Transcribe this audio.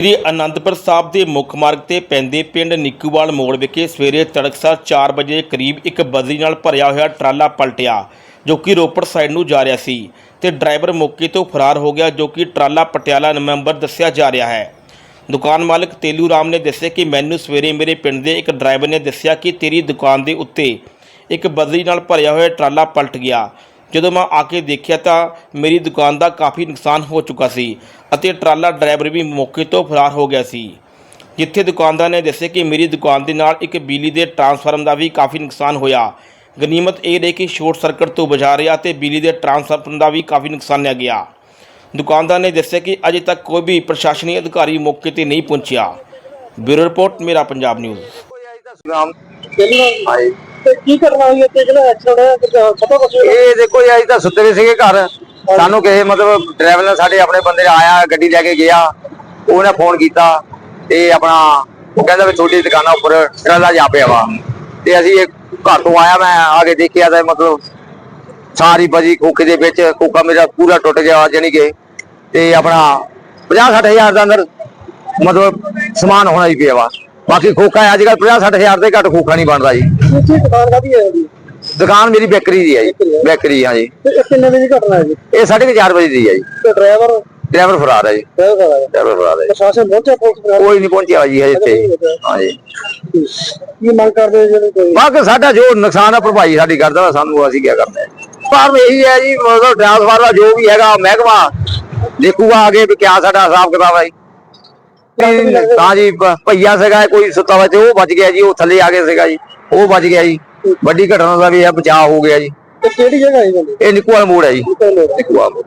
ਸ੍ਰੀ ਅਨੰਦਪੁਰ ਸਾਹਿਬ ਦੇ ਮੁੱਖ ਮਾਰਗ ਤੇ ਪੈਂਦੇ ਪਿੰਡ ਨਿੱਕੂਵਾਲ ਮੋੜ ਵਿਖੇ ਸਵੇਰੇ ਤੜਕਸਾਰ 4 ਵਜੇ ਕਰੀਬ ਇੱਕ ਬਦਰੀ ਨਾਲ ਭਰਿਆ ਹੋਇਆ ਟਰਾਲਾ ਪਲਟਿਆ, ਜੋ ਕਿ ਰੋਪੜ ਸਾਈਡ ਨੂੰ ਜਾ ਰਿਹਾ ਸੀ ਤੇ ਡਰਾਈਵਰ ਮੌਕੇ ਤੋਂ ਫਰਾਰ ਹੋ ਗਿਆ, ਜੋ ਕਿ ਟਰਾਲਾ ਪਟਿਆਲਾ ਨਵੰਬਰ ਦੱਸਿਆ ਜਾ ਰਿਹਾ ਹੈ। ਦੁਕਾਨ ਮਾਲਕ ਤੇਲੂ ਰਾਮ ਨੇ ਦੱਸਿਆ ਕਿ ਮੈਨੂੰ ਸਵੇਰੇ ਮੇਰੇ ਪਿੰਡ ਦੇ ਇੱਕ ਡਰਾਈਵਰ ਨੇ ਦੱਸਿਆ ਕਿ ਤੇਰੀ ਦੁਕਾਨ ਦੇ ਉੱਤੇ ਇੱਕ ਬਦਰੀ ਨਾਲ ਭਰਿਆ ਹੋਇਆ ਟਰਾਲਾ ਪਲਟ ਗਿਆ ਜਦੋਂ ਮੈਂ ਆ ਕੇ ਦੇਖਿਆ ਤਾਂ ਮੇਰੀ ਦੁਕਾਨ ਦਾ ਕਾਫੀ ਨੁਕਸਾਨ ਹੋ ਚੁੱਕਾ ਸੀ ਅਤੇ ਟਰਾਲਾ ਡਰਾਈਵਰ ਵੀ ਮੌਕੇ ਤੋਂ ਫਰਾਰ ਹੋ ਗਿਆ ਸੀ। ਜਿੱਥੇ ਦੁਕਾਨਦਾਰ ਨੇ ਦੱਸਿਆ ਕਿ ਮੇਰੀ ਦੁਕਾਨ ਦੇ ਨਾਲ ਇੱਕ ਬਿਜਲੀ ਦੇ ਟਰਾਂਸਫਾਰਮ ਦਾ ਵੀ ਕਾਫੀ ਨੁਕਸਾਨ ਹੋਇਆ। ਗਨੀਮਤ ਇਹ ਰਹੀ ਕਿ ਸ਼ਾਰਟ ਸਰਕਟ ਤੋਂ ਬਚਾ ਰਿਹਾ ਤੇ ਬਿਜਲੀ ਦੇ ਟਰਾਂਸਫਾਰਮ ਦਾ ਵੀ ਕਾਫੀ ਨੁਕਸਾਨਿਆ ਗਿਆ। ਦੁਕਾਨਦਾਰ ਨੇ ਦੱਸਿਆ ਕਿ ਅਜੇ ਤੱਕ ਕੋਈ ਵੀ ਪ੍ਰਸ਼ਾਸਨੀ ਅਧਿਕਾਰੀ ਮੌਕੇ ਤੇ ਨਹੀਂ ਪਹੁੰਚਿਆ। ਬਿਊਰੋ ਰਿਪੋਰਟ, ਮੇਰਾ ਪੰਜਾਬ ਨਿਊਜ਼। ਨਾਮ ਹਾਂਜੀ ਤੇ ਕੀ ਕਰਨਾ ਹੋਈ ਇੱਥੇ? ਜਿਹੜਾ ਐਕਸੀਡੈਂਟ ਹੋਇਆ ਕੁਝ ਪਤਾ ਕੁਛ ਇਹ ਦੇਖੋ ਜੀ ਅਸੀਂ ਤਾਂ ਸੁੱਤੇ ਵੀ ਸੀਗੇ ਘਰ। ਸਾਨੂੰ ਕਿਸੇ ਮਤਲਬ ਡਰਾਈਵਰ ਨੇ ਸਾਡੇ ਆਪਣੇ ਬੰਦੇ ਨੇ ਆਇਆ ਗੱਡੀ ਲੈ ਕੇ ਗਿਆ। ਉਹਨੇ ਫੋਨ ਕੀਤਾ ਤੇ ਆਪਣਾ ਉਹ ਕਹਿੰਦਾ ਵੀ ਤੁਹਾਡੀ ਦੁਕਾਨਾਂ ਉੱਪਰ ਟਰਾਲਾ ਜਾ ਪਿਆ ਵਾ। ਤੇ ਅਸੀਂ ਇਹ ਘਰ ਤੋਂ ਆਇਆ ਮੈਂ ਆ ਕੇ ਦੇਖਿਆ ਤਾਂ ਮਤਲਬ ਸਾਰੀ ਬਜੀ ਖੋਖੇ ਦੇ ਵਿੱਚ ਖੋਖਾ ਮੇਰਾ ਪੂਰਾ ਟੁੱਟ ਗਿਆ ਜਾਨੀ ਕਿ ਤੇ ਆਪਣਾ 50 60 ਹਜ਼ਾਰ ਦਾ ਅੰਦਰ ਮਤਲਬ ਸਮਾਨ ਹੋਣਾ ਹੀ ਪਿਆ ਵਾ। ਬਾਕੀ ਖੋਖਾ ਅੱਜ ਕੱਲ 50 60 ਹਜ਼ਾਰ ਦੇ ਘੱਟ ਖੋਖਾ ਨਹੀਂ ਬਣਦਾ ਜੀ। ਇੱਥੇ ਦੁਕਾਨ ਕਾਦੀ ਹੈ ਜੀ? ਦੁਕਾਨ ਮੇਰੀ ਬੇਕਰੀ ਦੀ ਹੈ ਜੀ। ਬੇਕਰੀ ਹਾਂ। ਜੀ ਤੇ ਇਹ ਕਿੰਨੇ ਵਜੇ ਦੀ ਘਟਨਾ ਹੈ ਜੀ? ਇਹ 4:30 ਵਜੇ ਦੀ ਹੈ ਜੀ। ਤੇ ਡਰਾਈਵਰ? ਡਰਾਈਵਰ ਫਰਾਰ ਹੈ ਜੀ। ਡਰਾਈਵਰ ਫਰਾਰ ਹੈ। ਪ੍ਰਸ਼ਾਸਨ ਪਹੁੰਚਿਆ ਕੋਈ ਨਹੀਂ ਪਹੁੰਚਿਆ ਜੀ ਹਜੇ ਇੱਥੇ। ਹਾਂ ਜੀ ਕੀ ਮੰਗ ਕਰਦੇ ਜਿਹੜੇ ਕੋਈ? ਬਾਕੀ ਸਾਡਾ ਜੋ ਨੁਕਸਾਨ ਹੈ ਭਰਪਾਈ ਸਾਡੀ ਕਰਦਾ ਸਾਨੂੰ ਅਸੀਂ ਕੀ ਕਰਨਾ ਹੈ। ਪਰ ਇਹੀ ਹੈ ਜੀ ਮਤਲਬ ਟ੍ਰਾਂਸਫਾਰ ਦਾ ਜੋ ਵੀ ਹੈਗਾ ਮਹਿਕਮਾ ਦੇਖੂਗਾ ਅੱਗੇ ਵੀ ਕਿਆ ਸਾਡਾ ਹਿਸਾਬ ਕਿਤਾਬ ਹੈ ਹਾਂ ਜੀ ਭਈਆ ਸੀਗਾ ਕੋਈ ਸੁੱਤਾ ਵਾ ਤੇ ਉਹ ਬਚ ਗਿਆ ਜੀ ਉਹ ਥੱਲੇ ਆ ਗਿਆ ਸੀਗਾ ਜੀ। ਉਹ ਬਚ ਗਿਆ ਜੀ। ਵੱਡੀ ਘਟਨਾ ਦਾ ਵੀ ਇਹ ਬਚਾਅ ਹੋ ਗਿਆ ਜੀ। ਤੇ ਕਿਹੜੀ ਜਗ੍ਹਾ ਹੈ ਜੀ? ਇਹ ਨਿੱਕੂਵਾਲ ਮੋੜ ਹੈ ਜੀ। ਨਿੱਕੂਵਾਲ ਮੋੜ।